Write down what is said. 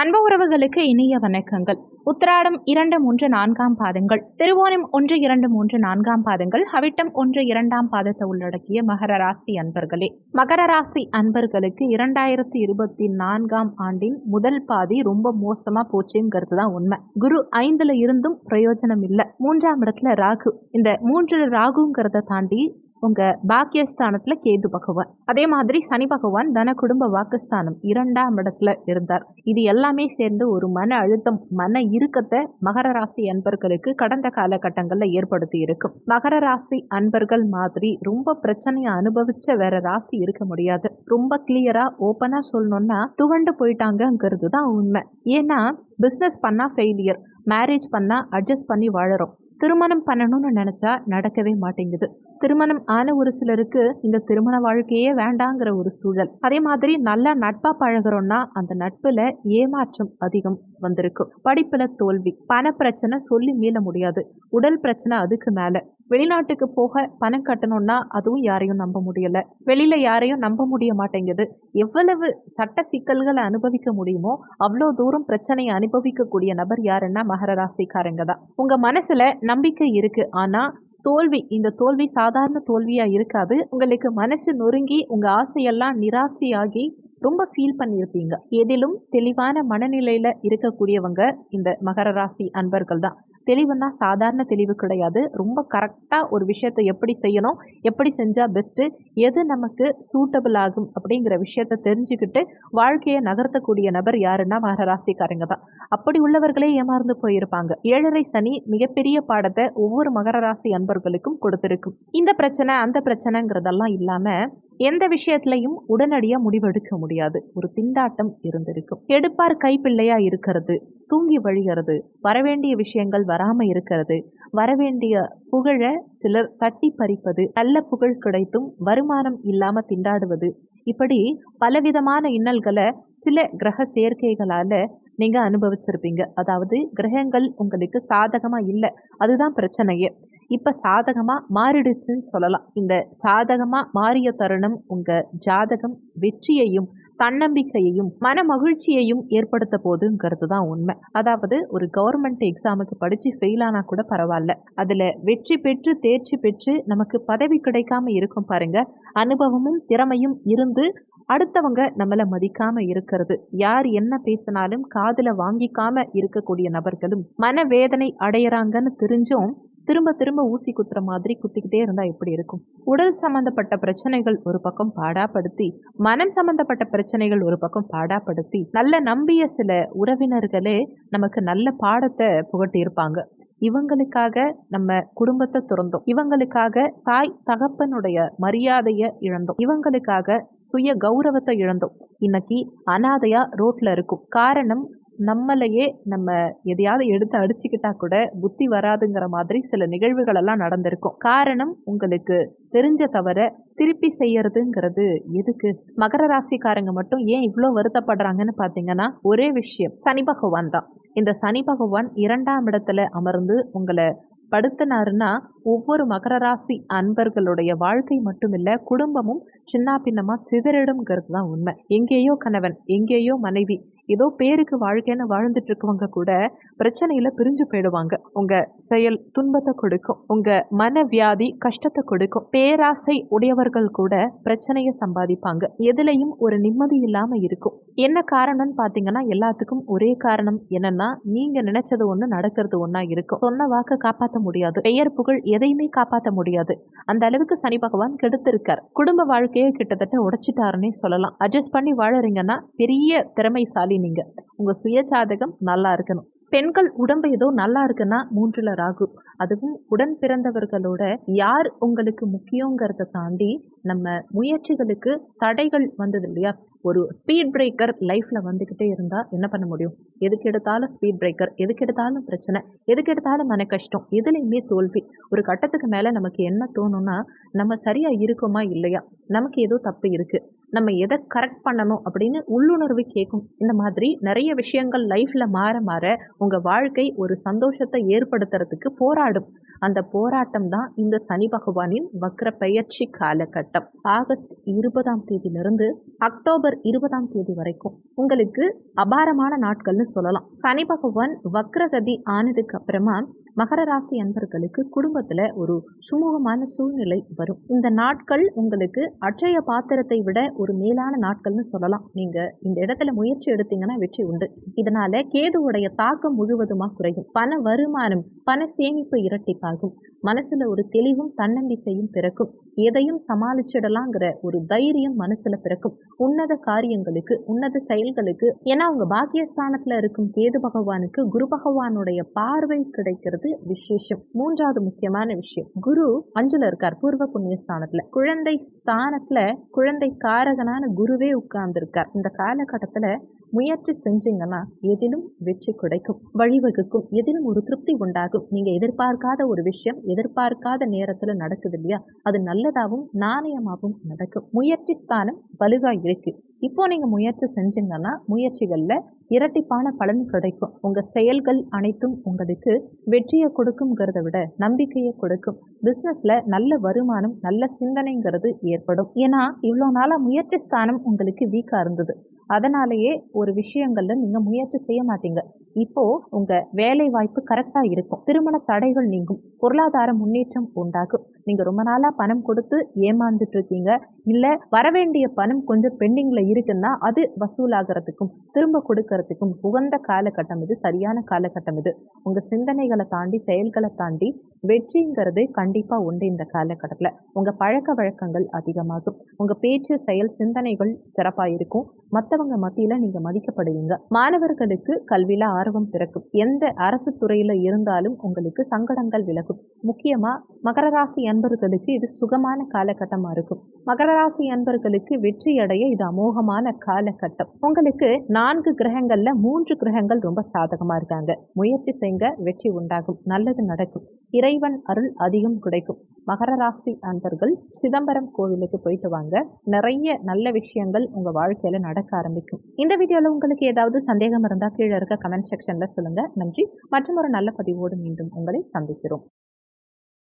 அன்பு உறவுகளுக்கு இனிய வணக்கங்கள். உத்திராடம் இரண்டு மூன்று நான்காம் பாதங்கள். திருவோணம் ஒன்று இரண்டு மூன்று நான்காம் பாதங்கள். அவிட்டம் ஒன்று இரண்டாம் பாதத்தை உள்ளடக்கிய மகர ராசி அன்பர்களே. மகர ராசி அன்பர்களுக்கு இரண்டாயிரத்தி இருபத்தி நான்காம் ஆண்டின் முதல் பாதி ரொம்ப மோசமா போச்சுங்கிறது தான் உண்மை. குரு ஐந்துல இருந்தும் பிரயோஜனம் இல்லை மூன்றாம் இடத்துல ராகு. இந்த மூன்று ராகுங்கிறத தாண்டி உங்கள் பாக்கியஸ்தானத்தில் கேது பகவான். அதே மாதிரி சனி பகவான் தன குடும்ப வாக்குஸ்தானம் இரண்டாம் இடத்துல இருந்தார். இது எல்லாமே சேர்ந்து ஒரு மன அழுத்தம் மன இறுக்கத்தை மகர ராசி அன்பர்களுக்கு கடந்த காலகட்டங்களில் ஏற்படுத்தி இருக்கும் மகர ராசி அன்பர்கள் மாதிரி ரொம்ப பிரச்சனையை அனுபவிச்ச வேற ராசி இருக்க முடியாது. ரொம்ப கிளியரா ஓப்பனா சொல்லணும்னா துவண்டு போயிட்டாங்கங்கிறது தான் உண்மை. ஏன்னா பிஸ்னஸ் பண்ணா ஃபெயிலியர் மேரேஜ் பண்ணா அட்ஜஸ்ட் பண்ணி வாழறோம். திருமணம் பண்ணணும்னு நினச்சா நடக்கவே மாட்டேங்குது. திருமணம் ஆன ஒரு சிலருக்கு இந்த திருமண வாழ்க்கையே வேண்டாங்கிற ஒரு சூழல். அதே மாதிரி நல்லா நட்பா பழகிறோம்னா அந்த நட்புல ஏமாற்றம் அதிகம் வந்திருக்கும் படிப்புல தோல்வி பண பிரச்சனை சொல்லி மீள முடியாது. உடல் பிரச்சனை அதுக்கு மேல. வெளிநாட்டுக்கு போக பணம் கட்டணும்னா அதுவும் யாரையும் நம்ப முடியல. வெளியில யாரையும் நம்ப முடிய மாட்டேங்குது. எவ்வளவு சட்ட சிக்கல்களை அனுபவிக்க முடியுமோ அவ்வளோ தூரம் பிரச்சனையை அனுபவிக்கக்கூடிய நபர் யாருன்னா மகர ராசிக்காரங்க தான். உங்க மனசுல நம்பிக்கை இருக்கு. ஆனா தோல்வி இந்த தோல்வி சாதாரண தோல்வியாக இருக்காது. உங்களுக்கு மனசு நொறுங்கி உங்க ஆசையெல்லாம் நிராசையாகி ரொம்ப ஃபீல் பண்ணியிருப்பீங்க. எதிலும் தெளிவான மனநிலையில இருக்கக்கூடியவங்க இந்த மகர ராசி அன்பர்கள் தான் தெளிவுன்னா சாதாரண தெளிவு கிடையாது. ரொம்ப கரெக்டாக ஒரு விஷயத்தை எப்படி செய்யணும் எப்படி செஞ்சால் பெஸ்ட்டு எது நமக்கு சூட்டபிள் ஆகும் அப்படிங்கிற விஷயத்த தெரிஞ்சுக்கிட்டு வாழ்க்கையை நகர்த்தக்கூடிய நபர் யாருன்னா மகராசிக்காரங்க தான். அப்படி உள்ளவர்களே ஏமாந்து போயிருப்பாங்க. ஏழரை சனி மிகப்பெரிய பாடத்தை ஒவ்வொரு மகர ராசி அன்பர்களுக்கும் கொடுத்துருக்கும். இந்த பிரச்சனை அந்த பிரச்சனைங்கிறதெல்லாம் இல்லாமல் எந்த விஷயத்திலையும் உடனடியாக முடிவெடுக்க முடியாது. ஒரு திண்டாட்டம் இருந்திருக்கும். எடுப்பார் கைப்பிள்ளையா இருக்கிறது தூங்கி வழிகிறது வரவேண்டிய விஷயங்கள் வராம இருக்கிறது வரவேண்டிய புகழை சிலர் தட்டி பறிப்பது நல்ல புகழ் கிடைத்தும் வருமானம் இல்லாம திண்டாடுவது இப்படி பலவிதமான இன்னல்களை சில கிரக சேர்க்கைகளால நீங்க அனுபவிச்சிருப்பீங்க. அதாவது கிரகங்கள் உங்களுக்கு சாதகமா இல்லை. அதுதான் பிரச்சனையே. இப்போ சாதகமாக மாறிடுச்சுன்னு சொல்லலாம். இந்த சாதகமாக மாறிய தருணம் உங்கள் ஜாதகம் வெற்றியையும் தன்னம்பிக்கையையும் மன மகிழ்ச்சியையும் ஏற்படுத்த போதுங்கிறது தான் உண்மை. அதாவது ஒரு கவர்மெண்ட் எக்ஸாமுக்கு படித்து ஃபெயில் ஆனால் கூட பரவாயில்ல. அதில் வெற்றி பெற்று தேர்ச்சி பெற்று நமக்கு பதவி கிடைக்காம இருக்கும் பாருங்க. அனுபவமும் திறமையும் இருந்து அடுத்தவங்க நம்மளை மதிக்காம இருக்கிறது. யார் என்ன பேசினாலும் காதில் வாங்கிக்காம இருக்கக்கூடிய நபர்களும் மனவேதனை அடையிறாங்கன்னு தெரிஞ்சும் திரும்ப திரும்ப ஊசி குத்துற மாதிரி குத்திக்கிட்டே இருந்தா எப்படி இருக்கும்? உடல் சம்பந்தப்பட்ட பிரச்சனைகள் ஒரு பக்கம் பாடாப்படுத்தி மனம் சம்பந்தப்பட்ட பிரச்சனைகள் ஒரு பக்கம் பாடாப்படுத்தி நல்ல நம்பிய சில உறவினர்களே நமக்கு நல்ல பாடத்தை புகட்டி இருப்பாங்க இவங்களுக்காக நம்ம குடும்பத்தை துறந்தோம். இவங்களுக்காக தாய் தகப்பனுடைய மரியாதையை இழந்தோம். இவங்களுக்காக சுய கௌரவத்தை இழந்தோம். இன்னைக்கு அனாதையா ரோட்ல இருக்கும். காரணம் நம்மளையே நம்ம எதையாவது எடுத்து அடிச்சுக்கிட்டா கூட புத்தி வராதுங்கிற மாதிரி சில நிகழ்வுகள் எல்லாம் நடந்திருக்கும். காரணம் உங்களுக்கு தெரிஞ்ச தவிர திருப்பி செய்யறதுங்கிறது எதுக்கு? மகர ராசிக்காரங்க மட்டும் ஏன் இவ்வளோ வருத்தப்படுறாங்கன்னு பார்த்தீங்கன்னா ஒரே விஷயம் சனி பகவான் தான். இந்த சனி பகவான் இரண்டாம் இடத்துல அமர்ந்து உங்களை படுத்தினாருன்னா ஒவ்வொரு மகர ராசி அன்பர்களுடைய வாழ்க்கை மட்டுமில்ல குடும்பமும் சின்ன பின்னமா சிதறிடும்ங்கிறது தான் உண்மை. எங்கேயோ கணவன் எங்கேயோ மனைவி ஏதோ பேருக்கு வாழ்க்கைன்னு வாழ்ந்துட்டு இருக்கவங்க கூட பிரச்சனையில பிரிஞ்சு போயிடுவாங்க. உங்க செயல் துன்பத்தை கொடுக்கும். உங்க மன வியாதி கஷ்டத்தை கொடுக்கும். பேராசை உடையவர்கள் கூட பிரச்சனையை சம்பாதிப்பாங்க. எதுலையும் ஒரு நிம்மதி இல்லாம இருக்கும். என்ன காரணம்னு பாத்தீங்கன்னா எல்லாத்துக்கும் ஒரே காரணம் என்னன்னா நீங்க நினைச்சது ஒண்ணு நடக்கிறது ஒன்னா இருக்கும். சொன்ன வாக்க காப்பாற்ற முடியாது. பெயர் புகழ் எதையுமே காப்பாற்ற முடியாது. அந்த அளவுக்கு சனி பகவான் கெடுத்திருக்கார். குடும்ப வாழ்க்கையை கிட்டத்தட்ட உடைச்சிட்டாருன்னே சொல்லலாம். அட்ஜஸ்ட் பண்ணி வாழறீங்கன்னா பெரிய திறமைசாலி நீங்க உங்க சுய ஜாதகம் நல்லா இருக்கணும். பெண்கள் உடம்பு ஏதோ நல்லா இருக்குன்னா மூன்றுல ராகு. அதுவும் உடன் பிறந்தவர்களோட யார் உங்களுக்கு முக்கியங்கிறத தாண்டி நம்ம முயற்சிகளுக்கு தடைகள் வந்தது இல்லையா? ஒரு ஸ்பீட் பிரேக்கர் லைஃப்ல வந்துக்கிட்டே இருந்தா என்ன பண்ண முடியும்? எதுக்கு எடுத்தாலும் ஸ்பீட் பிரேக்கர் எதுக்கு எடுத்தாலும் பிரச்சனை எதுக்கு எடுத்தாலும் மன கஷ்டம் எதுலேயுமே தோல்வி. ஒரு கட்டத்துக்கு மேல நமக்கு என்ன தோணும்னா நம்ம சரியா இருக்கோமா இல்லையா? நமக்கு ஏதோ தப்பு இருக்கு. நம்ம எதை கரெக்ட் பண்ணணும் அப்படின்னு உள்ளுணர்வு கேட்கும் இந்த மாதிரி நிறைய விஷயங்கள் லைஃப்பில் மாற மாற உங்கள் வாழ்க்கை ஒரு சந்தோஷத்தை ஏற்படுத்துறதுக்கு போராடும். அந்த போராட்டம் தான் இந்த சனி பகவானின் வக்ர பெயர்ச்சி காலகட்டம். ஆகஸ்ட் இருபதாம் தேதியிலிருந்து அக்டோபர் இருபதாம் தேதி வரைக்கும். உங்களுக்கு அபாரமான நாட்கள்னு சொல்லலாம். சனி பகவான் வக்ரகதி ஆனதுக்கு அப்புறமா மகர ராசி அன்பர்களுக்கு குடும்பத்துல ஒரு சுமூகமான சூழ்நிலை வரும். இந்த நாட்கள் உங்களுக்கு அட்சய பாத்திரத்தை விட ஒரு மேலான நாட்கள்னு சொல்லலாம். நீங்க இந்த இடத்துல முயற்சி எடுத்தீங்கன்னா வெற்றி உண்டு. இதனால கேதுவுடைய தாக்கம் முழுவதுமா குறையும். பண வருமானம் பண சேமிப்பு இரட்டிப்பாகும். மனசுல ஒரு தெளிவும் தன்னம்பிக்கையும் பிறக்கும். எதையும் சமாளிச்சிடலாங்கிற ஒரு தைரியம் மனசுல பிறக்கும். உன்னத காரியங்களுக்கு உன்னத செயல்களுக்கு ஏன்னா உங்க பாக்கியஸ்தானத்துல இருக்கும் கேது பகவானுக்கு குரு பகவானுடைய பார்வை கிடைக்கிறது விசேஷம். மூன்றாவது முக்கியமான விஷயம் குரு அஞ்சுல இருக்கார் பூர்வ புண்ணிய ஸ்தானத்துல குழந்தை ஸ்தானத்துல குழந்தை காரகனான குருவே உட்கார்ந்து இருக்கார் இந்த காலகட்டத்துல முயற்சி செஞ்சீங்கன்னா எதிலும் வெற்றி கிடைக்கும். வழிவகுக்கும். எதிலும் ஒரு திருப்தி உண்டாகும். நீங்க எதிர்பார்க்காத ஒரு விஷயம் எதிர்பார்க்காத நேரத்துல நடக்குது இல்லையா? அது நல்லதாகவும் நாணயமாகவும் நடக்கும். முயற்சி ஸ்தானம் வலுவா இருக்கு. இப்போ நீங்க முயற்சி செஞ்சீங்கன்னா முயற்சிகள்ல இரட்டிப்பான பலன் கிடைக்கும். உங்க செயல்கள் அனைத்தும் உங்களுக்கு வெற்றியை கொடுக்குங்கிறத விட நம்பிக்கையை கொடுக்கும். பிசினஸ்ல நல்ல வருமானம் நல்ல சிந்தனைங்கிறது ஏற்படும். ஏன்னா இவ்வளோ நாளா முயற்சி ஸ்தானம் உங்களுக்கு வீக்கா இருந்தது. அதனாலேயே ஒரு விஷயங்கள்ல நீங்க முயற்சி செய்ய மாட்டீங்க. இப்போ உங்க வேலை வாய்ப்பு கரெக்டா இருக்கும். திருமண தடைகள் நீங்கும். பொருளாதார முன்னேற்றம் உண்டாகும். நீங்க ரொம்ப நாளா பணம் கொடுத்து ஏமாந்துட்டு இருக்கீங்க இல்ல வரவேண்டிய பணம் கொஞ்சம் பெண்டிங்ல இருக்குன்னா அது வசூலாகிறதுக்கும் திரும்ப கொடுக்கறதுக்கும் உகந்த காலகட்டம் இது சரியான காலகட்டம் இது. உங்க சிந்தனைகளை தாண்டி செயல்களை தாண்டி வெற்றிங்கிறது கண்டிப்பா உண்டு இந்த காலகட்டத்துல. உங்க பழக்க வழக்கங்கள் அதிகமாகும். உங்க பேச்சு செயல் சிந்தனைகள் சிறப்பா இருக்கும். மற்றவங்க மத்தியில நீங்க மதிக்கப்படுவீங்க. மாணவர்களுக்கு கல்வியில ஆர்வம் பிறக்கும். எந்த அரசு துறையில இருந்தாலும் உங்களுக்கு சங்கடங்கள் விலகும். முக்கியமா மகர ராசி அன்பர்களுக்கு இது சுகமான காலகட்டமா இருக்கும். மகர ராசி அன்பர்களுக்கு வெற்றி அடைய இது அமோகமான காலகட்டம். உங்களுக்கு நான்கு கிரகங்கள்ல மூன்று கிரகங்கள் ரொம்ப சாதகமா இருக்காங்க. முயற்சி செய்ங்க வெற்றி உண்டாகும். நல்லது நடக்கும். இறைவன் அருள் அதிகம் கிடைக்கும். மகர ராசி அன்பர்கள் சிதம்பரம் கோவிலுக்கு போயிட்டு வாங்க. நிறைய நல்ல விஷயங்கள் உங்க வாழ்க்கையில நடக்க ஆரம்பிக்கும். இந்த வீடியோல உங்களுக்கு ஏதாவது சந்தேகம் இருந்தா கீழே இருக்க கமெண்ட் செக்ஷன்ல சொல்லுங்க. நன்றி. மற்றும் ஒரு நல்ல பதிவோடு மீண்டும் உங்களை சந்திக்கிறோம்.